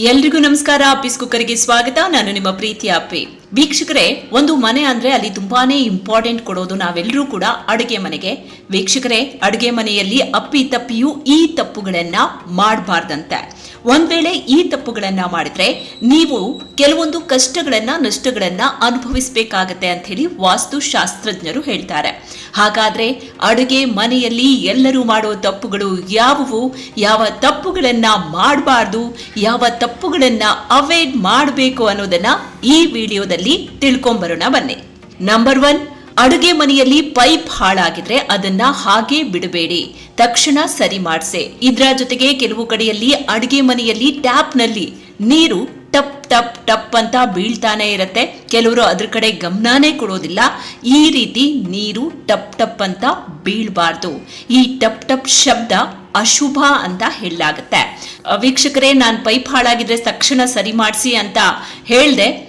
ಎಲ್ರಿಗೂ ನಮಸ್ಕಾರ. ಆಫೀಸ್ ಕುಕ್ಕರ್ಗೆ ಸ್ವಾಗತ. ನಾನು ನಿಮ್ಮ ಪ್ರೀತಿ ಅಪ್ಪಿ. ವೀಕ್ಷಕರೇ, ಒಂದು ಮನೆ ಅಂದ್ರೆ ಅಲ್ಲಿ ತುಂಬಾನೇ ಇಂಪಾರ್ಟೆಂಟ್ ಕೊಡೋದು ನಾವೆಲ್ಲರೂ ಕೂಡ ಅಡುಗೆ ಮನೆಗೆ. ವೀಕ್ಷಕರೇ, ಅಡುಗೆ ಮನೆಯಲ್ಲಿ ಅಪ್ಪಿ ತಪ್ಪಿಯೂ ಈ ತಪ್ಪುಗಳನ್ನ ಮಾಡಬಾರ್ದಂತೆ. ಒಂದ್ ವೇಳೆ ಈ ತಪ್ಪುಗಳನ್ನ ಮಾಡಿದ್ರೆ ನೀವು ಕೆಲವೊಂದು ಕಷ್ಟಗಳನ್ನ, ನಷ್ಟಗಳನ್ನ ಅನುಭವಿಸಬೇಕಾಗತ್ತೆ ಅಂತ ಹೇಳಿ ವಾಸ್ತುಶಾಸ್ತ್ರಜ್ಞರು ಹೇಳ್ತಾರೆ. ಹಾಗಾದ್ರೆ ಅಡುಗೆ ಮನೆಯಲ್ಲಿ ಎಲ್ಲರೂ ಮಾಡೋ ತಪ್ಪುಗಳು ಯಾವುವು? ಯಾವ ತಪ್ಪುಗಳನ್ನ ಮಾಡಬಾರ್ದು? ಯಾವ ತಪ್ಪುಗಳನ್ನ ಅವಾಯ್ಡ್ ಮಾಡಬೇಕು ಅನ್ನೋದನ್ನ ಈ ವಿಡಿಯೋದಲ್ಲಿ ತಿಳ್ಕೊಂಬರೋಣ ಬನ್ನಿ. ನಂಬರ್ ಒನ್ ಅಡುಗೆ ಮನೆಯಲ್ಲಿ ಪೈಪ್ ಹಾಳಾಗಿದ್ರೆ ಅದನ್ನ ಹಾಗೆ ಬಿಡಬೇಡಿ. ತಕ್ಷಣ ಸರಿ ಮಾಡಿಸೆ. ಇದರ ಜೊತೆಗೆ ಕೆಲವು ಕಡೆಯಲ್ಲಿ ಅಡುಗೆ ಮನೆಯಲ್ಲಿ ಟ್ಯಾಪ್ನಲ್ಲಿ ನೀರು ಟಪ್ ಟಪ್ ಟಪ್ ಅಂತ ಬೀಳ್ತಾನೆ ಇರತ್ತೆ. ಕೆಲವರು ಅದ್ರ ಕಡೆ ಗಮನನೇ ಕೊಡೋದಿಲ್ಲ. ಈ ರೀತಿ ನೀರು ಟಪ್ ಟಪ್ ಅಂತ ಬೀಳ್ಬಾರ್ದು. ಈ ಟಪ್ ಟಪ್ ಶಬ್ದ ಅಶುಭ ಅಂತ ಹೇಳಲಾಗುತ್ತೆ. ವೀಕ್ಷಕರೇ, ನಾನು ಪೈಪ್ ಹಾಳಾಗಿದ್ರೆ ತಕ್ಷಣ ಸರಿ ಮಾಡಿಸಿ ಅಂತ ಹೇಳ್ದೆ.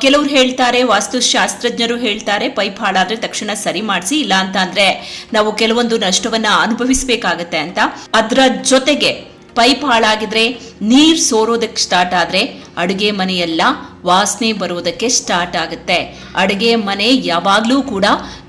ಕೆಲವ್ರು ಹೇಳ್ತಾರೆ, ವಾಸ್ತುಶಾಸ್ತ್ರಜ್ಞರು ಹೇಳ್ತಾರೆ, ಪೈಪ್ ಹಾಳಾದ್ರೆ ತಕ್ಷಣ ಸರಿ ಮಾಡಿಸಿ, ಇಲ್ಲ ಅಂತ ಅಂದ್ರೆ ನಾವು ಕೆಲವೊಂದು ನಷ್ಟವನ್ನ ಅನುಭವಿಸಬೇಕಾಗತ್ತೆ ಅಂತ. ಅದರ ಜೊತೆಗೆ ಪೈಪ್ ಹಾಳಾಗಿದ್ರೆ ನೀರ್ ಸೋರೋದಕ್ಕೆ ಸ್ಟಾರ್ಟ್ ಆದ್ರೆ ಅಡುಗೆ ಮನೆಯೆಲ್ಲ ವಾಸನೆ ಬರೋದಕ್ಕೆ ಸ್ಟಾರ್ಟ್ ಆಗುತ್ತೆ. ಅಡುಗೆ ಮನೆ ಯಾವಾಗಲೂ ಕೂಡ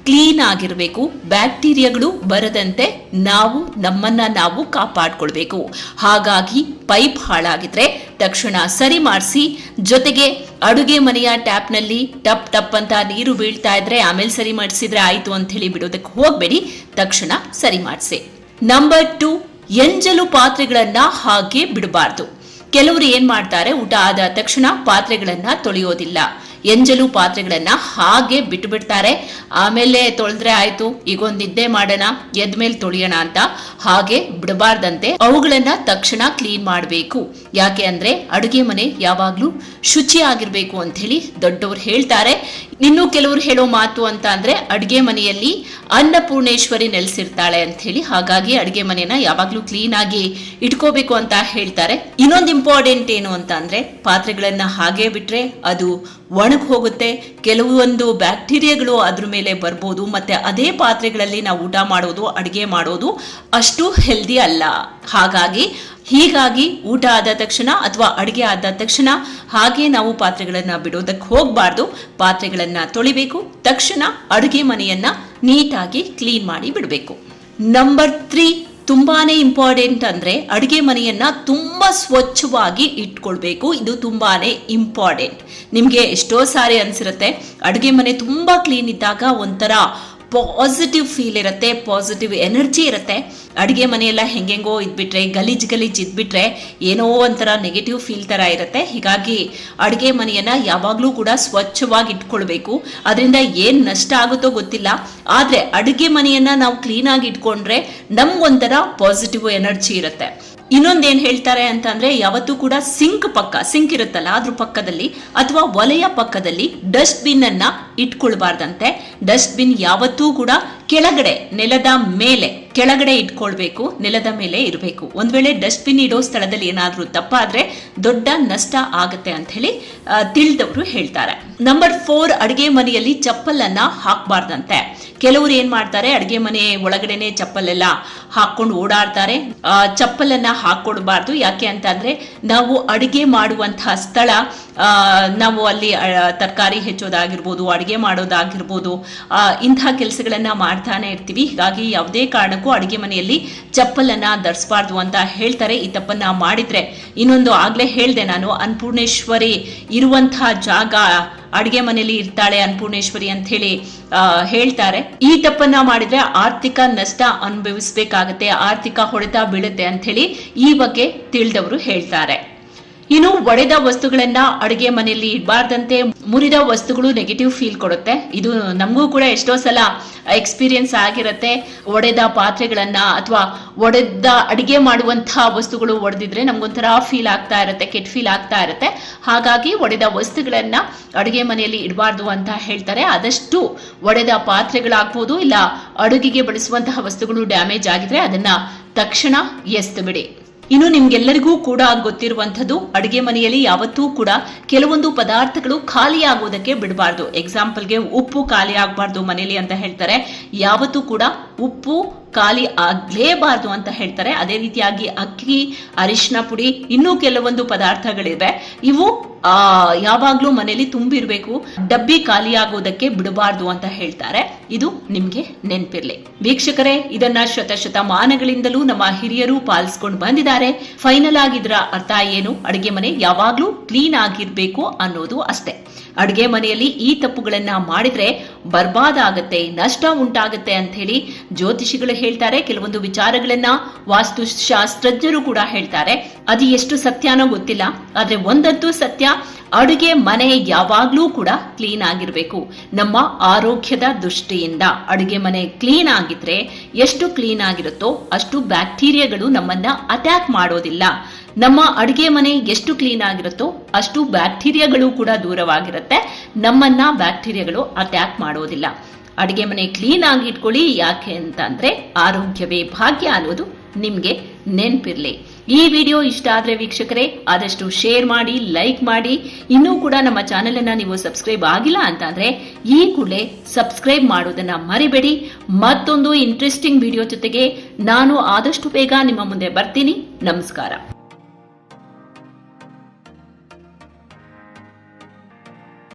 ಕ್ಲೀನ್ ಆಗಿರಬೇಕು. ಬ್ಯಾಕ್ಟೀರಿಯಾಗಳು ಬರದಂತೆ ನಾವು, ನಮ್ಮನ್ನ ನಾವು ಕಾಪಾಡಿಕೊಳ್ಬೇಕು. ಹಾಗಾಗಿ ಪೈಪ್ ಹಾಳಾಗಿದ್ರೆ ತಕ್ಷಣ ಸರಿ ಮಾಡಿಸಿ, ಜೊತೆಗೆ ಅಡುಗೆ ಮನೆಯ ಟ್ಯಾಪ್ನಲ್ಲಿ ಟಪ್ ಟಪ್ ಅಂತ ನೀರು ಬೀಳ್ತಾ ಇದ್ರೆ ಆಮೇಲೆ ಸರಿ ಮಾಡಿಸಿದ್ರೆ ಆಯಿತು ಅಂತ ಹೇಳಿ ಬಿಡೋದಕ್ಕೆ ಹೋಗಬೇಡಿ. ತಕ್ಷಣ ಸರಿ ಮಾಡಿಸಿ. ನಂಬರ್ ಟು, ಎಂಜಲು ಪಾತ್ರೆಗಳನ್ನ ಹಾಗೆ ಬಿಡಬಾರ್ದು. ಕೆಲವರು ಏನ್ ಮಾಡ್ತಾರೆ, ಊಟ ಆದ ತಕ್ಷಣ ಪಾತ್ರೆಗಳನ್ನ ತೊಳೆಯೋದಿಲ್ಲ. ಎಂಜಲು ಪಾತ್ರೆಗಳನ್ನ ಹಾಗೆ ಬಿಟ್ಟು ಬಿಡ್ತಾರೆ ಆಮೇಲೆ ತೊಳೆದ್ರೆ ಆಯ್ತು, ಈಗೊಂದು ನಿದ್ದೆ ಮಾಡೋಣ, ಎದ್ಮೇಲೆ ತೊಳಿಯೋಣ ಅಂತ ಹಾಗೆ ಬಿಡಬಾರ್ದಂತೆ ಅವುಗಳನ್ನ ತಕ್ಷಣ ಕ್ಲೀನ್ ಮಾಡಬೇಕು. ಯಾಕೆ ಅಂದ್ರೆ ಅಡುಗೆ ಮನೆ ಯಾವಾಗ್ಲೂ ಶುಚಿ ಆಗಿರ್ಬೇಕು ಅಂತ ಹೇಳಿ ದೊಡ್ಡವರು ಹೇಳ್ತಾರೆ. ಇನ್ನು ಕೆಲವರು ಹೇಳೋ ಮಾತು ಅಂತ ಅಂದ್ರೆ ಅಡುಗೆ ಮನೆಯಲ್ಲಿ ಅನ್ನಪೂರ್ಣೇಶ್ವರಿ ನೆಲೆಸಿರ್ತಾಳೆ ಅಂತ ಹೇಳಿ ಹಾಗಾಗಿ ಅಡುಗೆ ಮನೆನ ಯಾವಾಗ್ಲೂ ಕ್ಲೀನ್ ಆಗಿ ಇಟ್ಕೋಬೇಕು ಅಂತ ಹೇಳ್ತಾರೆ. ಇನ್ನೊಂದು ಇಂಪಾರ್ಟೆಂಟ್ ಏನು ಅಂತ ಅಂದ್ರೆ ಪಾತ್ರೆಗಳನ್ನ ಹಾಗೆ ಬಿಟ್ರೆ ಅದು ಒಣಗ್ ಹೋಗುತ್ತೆ ಕೆಲವೊಂದು ಬ್ಯಾಕ್ಟೀರಿಯಾಗಳು ಅದ್ರ ಮೇಲೆ ಬರ್ಬೋದು, ಮತ್ತೆ ಅದೇ ಪಾತ್ರೆಗಳಲ್ಲಿ ನಾವು ಊಟ ಮಾಡೋದು, ಅಡುಗೆ ಮಾಡೋದು ಅಷ್ಟು ಹೆಲ್ದಿ ಅಲ್ಲ. ಹಾಗಾಗಿ, ಹೀಗಾಗಿ ಊಟ ಆದ ತಕ್ಷಣ ಅಥವಾ ಅಡುಗೆ ಆದ ತಕ್ಷಣ ಹಾಗೆ ನಾವು ಪಾತ್ರೆಗಳನ್ನ ಬಿಡೋದಕ್ಕೆ ಹೋಗಬಾರ್ದು. ಪಾತ್ರೆಗಳನ್ನ ತೊಳಿಬೇಕು, ತಕ್ಷಣ ಅಡುಗೆ ಮನೆಯನ್ನ ನೀಟಾಗಿ ಕ್ಲೀನ್ ಮಾಡಿ ಬಿಡಬೇಕು. ನಂಬರ್ ತ್ರೀ ತುಂಬಾನೇ ಇಂಪಾರ್ಟೆಂಟ್ ಅಂದ್ರೆ ಅಡುಗೆ ಮನೆಯನ್ನ ತುಂಬಾ ಸ್ವಚ್ಛವಾಗಿ ಇಟ್ಕೊಳ್ಬೇಕು. ಇದು ತುಂಬಾನೇ ಇಂಪಾರ್ಟೆಂಟ್ ನಿಮ್ಗೆ ಎಷ್ಟೋ ಸಾರಿ ಅನ್ಸಿರುತ್ತೆ, ಅಡುಗೆ ಮನೆ ತುಂಬಾ ಕ್ಲೀನ್ ಇದ್ದಾಗ ಒಂಥರ ಪಾಸಿಟಿವ್ ಫೀಲ್ ಇರುತ್ತೆ ಪಾಸಿಟಿವ್ ಎನರ್ಜಿ ಇರುತ್ತೆ. ಅಡುಗೆ ಮನೆಯೆಲ್ಲ ಹೆಂಗೆಂಗೋ ಇದ್ಬಿಟ್ರೆ, ಗಲೀಜ್ ಗಲೀಜ್ ಇದ್ಬಿಟ್ರೆ ಏನೋ ಒಂಥರ ನೆಗೆಟಿವ್ ಫೀಲ್ ಥರ ಇರುತ್ತೆ. ಹೀಗಾಗಿ ಅಡುಗೆ ಮನೆಯನ್ನ ಯಾವಾಗಲೂ ಕೂಡ ಸ್ವಚ್ಛವಾಗಿ ಇಟ್ಕೊಳ್ಬೇಕು. ಅದರಿಂದ ಏನು ನಷ್ಟ ಆಗುತ್ತೋ ಗೊತ್ತಿಲ್ಲ. ಆದರೆ ಅಡುಗೆ ಮನೆಯನ್ನ ನಾವು ಕ್ಲೀನಾಗಿ ಇಟ್ಕೊಂಡ್ರೆ ನಮ್ಗೊಂಥರ ಪಾಸಿಟಿವ್ ಎನರ್ಜಿ ಇರುತ್ತೆ. ಇನ್ನೊಂದೇನ್ ಹೇಳ್ತಾರೆ ಅಂತಂದ್ರೆ, ಯಾವತ್ತೂ ಕೂಡ ಸಿಂಕ್ ಪಕ್ಕ, ಸಿಂಕ್ ಇರುತ್ತಲ್ಲ ಅದ್ರ ಪಕ್ಕದಲ್ಲಿ, ಅಥವಾ ಒಲೆಯ ಪಕ್ಕದಲ್ಲಿ ಡಸ್ಟ್ ಬಿನ್ ಅನ್ನ ಇಟ್ಕೊಳ್ಬಾರ್ದಂತೆ. ಡಸ್ಟ್ ಬಿನ್ ಯಾವತ್ತೂ ಕೂಡ ಕೆಳಗಡೆ, ನೆಲದ ಮೇಲೆ, ಕೆಳಗಡೆ ಇಟ್ಕೊಳ್ಬೇಕು, ನೆಲದ ಮೇಲೆ ಇರಬೇಕು. ಒಂದ್ ವೇಳೆ ಡಸ್ಟ್ಬಿನ್ ಇಡೋ ಸ್ಥಳದಲ್ಲಿ ಏನಾದ್ರೂ ತಪ್ಪಾದ್ರೆ ದೊಡ್ಡ ನಷ್ಟ ಆಗತ್ತೆ ಅಂತ ಹೇಳಿ ತಿಳಿದವರು ಹೇಳ್ತಾರೆ. ನಂಬರ್ ಫೋರ್ ಅಡಿಗೆ ಮನೆಯಲ್ಲಿ ಚಪ್ಪಲನ್ನ ಹಾಕ್ಬಾರ್ದಂತೆ. ಕೆಲವರು ಏನ್ ಮಾಡ್ತಾರೆ, ಅಡಿಗೆ ಮನೆ ಒಳಗಡೆನೆ ಚಪ್ಪಲೆಲ್ಲ ಹಾಕೊಂಡು ಓಡಾಡ್ತಾರೆ. ಚಪ್ಪಲನ್ನ ಹಾಕೊಡ್ಬಾರ್ದು ಯಾಕೆ ಅಂತ ಅಂದ್ರೆ ನಾವು ಅಡಿಗೆ ಮಾಡುವಂತಹ ಸ್ಥಳ ನಾವು ಅಲ್ಲಿ ತರಕಾರಿ ಹೆಚ್ಚೋದಾಗಿರ್ಬೋದು, ಅಡಿಗೆ ಮಾಡೋದಾಗಿರ್ಬೋದು ಇಂತಹ ಕೆಲಸಗಳನ್ನ ಕೆಲಸಗಳನ್ನ ಮಾಡ್ತಾನೆ ಇರ್ತೀವಿ. ಹೀಗಾಗಿ ಯಾವುದೇ ಕಾರಣಕ್ಕೂ ಅಡುಗೆ ಮನೆಯಲ್ಲಿ ಚಪ್ಪಲನ್ನ ಧರಿಸಬಾರ್ದು ಅಂತ ಹೇಳ್ತಾರೆ. ಈ ತಪ್ಪನ್ನ ಮಾಡಿದ್ರೆ ಇನ್ನೊಂದು ಆಗ್ಲೇ ಹೇಳ್ದೆ ನಾನು, ಅನ್ನಪೂರ್ಣೇಶ್ವರಿ ಇರುವಂತಹ ಜಾಗ ಅಡಿಗೆ ಮನೆಯಲ್ಲಿ ಇರ್ತಾಳೆ ಅನ್ಪೂರ್ಣೇಶ್ವರಿ ಅಂತ ಹೇಳಿ ಹೇಳ್ತಾರೆ. ಈ ತಪ್ಪನ್ನ ಮಾಡಿದ್ರೆ ಆರ್ಥಿಕ ನಷ್ಟ ಅನುಭವಿಸ್ಬೇಕಾಗತ್ತೆ, ಆರ್ಥಿಕ ಹೊಡೆತ ಬೀಳುತ್ತೆ ಅಂತ ಹೇಳಿ ಈ ಬಗ್ಗೆ ತಿಳಿದವರು ಹೇಳ್ತಾರೆ. ಇನ್ನು ಒಡೆದ ವಸ್ತುಗಳನ್ನ ಅಡುಗೆ ಮನೆಯಲ್ಲಿ ಇಡಬಾರ್ದಂತೆ ಮುರಿದ ವಸ್ತುಗಳು ನೆಗೆಟಿವ್ ಫೀಲ್ ಕೊಡುತ್ತೆ. ಇದು ನಮಗೂ ಕೂಡ ಎಷ್ಟೋ ಸಲ ಎಕ್ಸ್ಪೀರಿಯನ್ಸ್ ಆಗಿರತ್ತೆ. ಒಡೆದ ಪಾತ್ರೆಗಳನ್ನ ಅಥವಾ ಒಡೆದ ಅಡಿಗೆ ಮಾಡುವಂತಹ ವಸ್ತುಗಳು ಒಡೆದಿದ್ರೆ ನಮ್ಗೊಂಥರ ಫೀಲ್ ಆಗ್ತಾ ಇರುತ್ತೆ, ಕೆಟ್ಟ ಫೀಲ್ ಆಗ್ತಾ ಇರುತ್ತೆ. ಹಾಗಾಗಿ ಒಡೆದ ವಸ್ತುಗಳನ್ನ ಅಡುಗೆ ಮನೆಯಲ್ಲಿ ಇಡಬಾರ್ದು ಅಂತ ಹೇಳ್ತಾರೆ. ಆದಷ್ಟು ಒಡೆದ ಪಾತ್ರೆಗಳಾಗ್ಬೋದು ಇಲ್ಲ ಅಡುಗೆಗೆ ಬಳಸುವಂತಹ ವಸ್ತುಗಳು ಡ್ಯಾಮೇಜ್ ಆಗಿದ್ರೆ ಅದನ್ನ ತಕ್ಷಣ ಎಸ್ತು ಬಿಡಿ ಇನ್ನು ನಿಮ್ಗೆಲ್ಲರಿಗೂ ಕೂಡ ಗೊತ್ತಿರುವಂಥದ್ದು, ಅಡುಗೆ ಮನೆಯಲ್ಲಿ ಯಾವತ್ತೂ ಕೂಡ ಕೆಲವೊಂದು ಪದಾರ್ಥಗಳು ಖಾಲಿ ಆಗೋದಕ್ಕೆ ಬಿಡಬಾರ್ದು ಎಕ್ಸಾಂಪಲ್ಗೆ ಉಪ್ಪು ಖಾಲಿ ಆಗಬಾರ್ದು ಮನೆಯಲ್ಲಿ ಅಂತ ಹೇಳ್ತಾರೆ. ಯಾವತ್ತೂ ಕೂಡ ಉಪ್ಪು, ಖಾಲಿ ಆಗ್ಲೇಬಾರ್ದು ಅಂತ ಹೇಳ್ತಾರೆ. ಅದೇ ರೀತಿಯಾಗಿ ಅಕ್ಕಿ, ಅರಿಶಿನ ಪುಡಿ ಇನ್ನೂ ಕೆಲವೊಂದು ಪದಾರ್ಥಗಳಿವೆ. ಇವು, ಆ, ಯಾವಾಗ್ಲೂ ಮನೆಯಲ್ಲಿ ತುಂಬಿರ್ಬೇಕು. ಡಬ್ಬಿ ಖಾಲಿಯಾಗೋದಕ್ಕೆ ಬಿಡಬಾರ್ದು ಅಂತ ಹೇಳ್ತಾರೆ. ಇದು ನಿಮ್ಗೆ ನೆನ್ಪಿರ್ಲಿ. ವೀಕ್ಷಕರೇ, ಇದನ್ನ ಶತಶತಮಾನಗಳಿಂದಲೂ ನಮ್ಮ ಹಿರಿಯರು ಪಾಲಿಸ್ಕೊಂಡು ಬಂದಿದ್ದಾರೆ. ಫೈನಲ್ ಆಗಿದ್ರ ಅರ್ಥ ಏನು? ಅಡುಗೆ ಮನೆ ಯಾವಾಗ್ಲೂ ಕ್ಲೀನ್ ಆಗಿರ್ಬೇಕು ಅನ್ನೋದು ಅಷ್ಟೇ. ಅಡುಗೆ ಮನೆಯಲ್ಲಿ ಈ ತಪ್ಪುಗಳನ್ನ ಮಾಡಿದ್ರೆ ಬರ್ಬಾದ್ ಆಗತ್ತೆ ನಷ್ಟ ಉಂಟಾಗುತ್ತೆ ಅಂತ ಹೇಳಿ ಜ್ಯೋತಿಷಿಗಳು ಹೇಳ್ತಾರೆ. ಕೆಲವೊಂದು ವಿಚಾರಗಳನ್ನ ವಾಸ್ತುಶಾಸ್ತ್ರಜ್ಞರು ಕೂಡ ಹೇಳ್ತಾರೆ. ಅದು ಎಷ್ಟು ಸತ್ಯನೋ ಗೊತ್ತಿಲ್ಲ. ಆದ್ರೆ ಒಂದಂತೂ ಸತ್ಯ, ಅಡುಗೆ ಮನೆ ಯಾವಾಗ್ಲೂ ಕೂಡ ಕ್ಲೀನ್ ಆಗಿರ್ಬೇಕು. ನಮ್ಮ ಆರೋಗ್ಯದ ದೃಷ್ಟಿಯಿಂದ ಅಡುಗೆ ಮನೆ ಕ್ಲೀನ್ ಆಗಿದ್ರೆ ಎಷ್ಟು ಕ್ಲೀನ್ ಆಗಿರುತ್ತೋ ಅಷ್ಟು ಬ್ಯಾಕ್ಟೀರಿಯಾಗಳು ನಮ್ಮನ್ನ ಅಟ್ಯಾಕ್ ಮಾಡೋದಿಲ್ಲ. ನಮ್ಮ ಅಡುಗೆ ಮನೆ ಎಷ್ಟು ಕ್ಲೀನ್ ಆಗಿರುತ್ತೋ ಅಷ್ಟು ಬ್ಯಾಕ್ಟೀರಿಯಾಗಳು ಕೂಡ ದೂರವಾಗಿರುತ್ತೆ. ನಮ್ಮನ್ನ ಬ್ಯಾಕ್ಟೀರಿಯಾಗಳು ಅಟ್ಯಾಕ್ ಮಾಡೋದಿಲ್ಲ. ಅಡುಗೆ ಮನೆ ಕ್ಲೀನ್ ಆಗಿ ಇಟ್ಕೊಳ್ಳಿ. ಯಾಕೆ ಅಂತ ಅಂದ್ರೆ ಆರೋಗ್ಯವೇ ಭಾಗ್ಯ ಅನ್ನೋದು ನಿಮ್ಗೆ ನೆನ್ಪಿರ್ಲಿ. ಈ ವಿಡಿಯೋ ಇಷ್ಟ ಆದ್ರೆ ವೀಕ್ಷಕರೇ, ಆದಷ್ಟು ಶೇರ್ ಮಾಡಿ ಲೈಕ್ ಮಾಡಿ. ಇನ್ನೂ ಕೂಡ ನಮ್ಮ ಚಾನೆಲ್ ಅನ್ನ ನೀವು ಸಬ್ಸ್ಕ್ರೈಬ್ ಆಗಿಲ್ಲ ಅಂತ ಅಂದ್ರೆ ಈ ಕೂಡಲೇ ಸಬ್ಸ್ಕ್ರೈಬ್ ಮಾಡೋದನ್ನ ಮರಿಬೇಡಿ. ಮತ್ತೊಂದು ಇಂಟ್ರೆಸ್ಟಿಂಗ್ ವಿಡಿಯೋ ಜೊತೆಗೆ ನಾನು ಆದಷ್ಟು ಬೇಗ ನಿಮ್ಮ ಮುಂದೆ ಬರ್ತೀನಿ. ನಮಸ್ಕಾರ.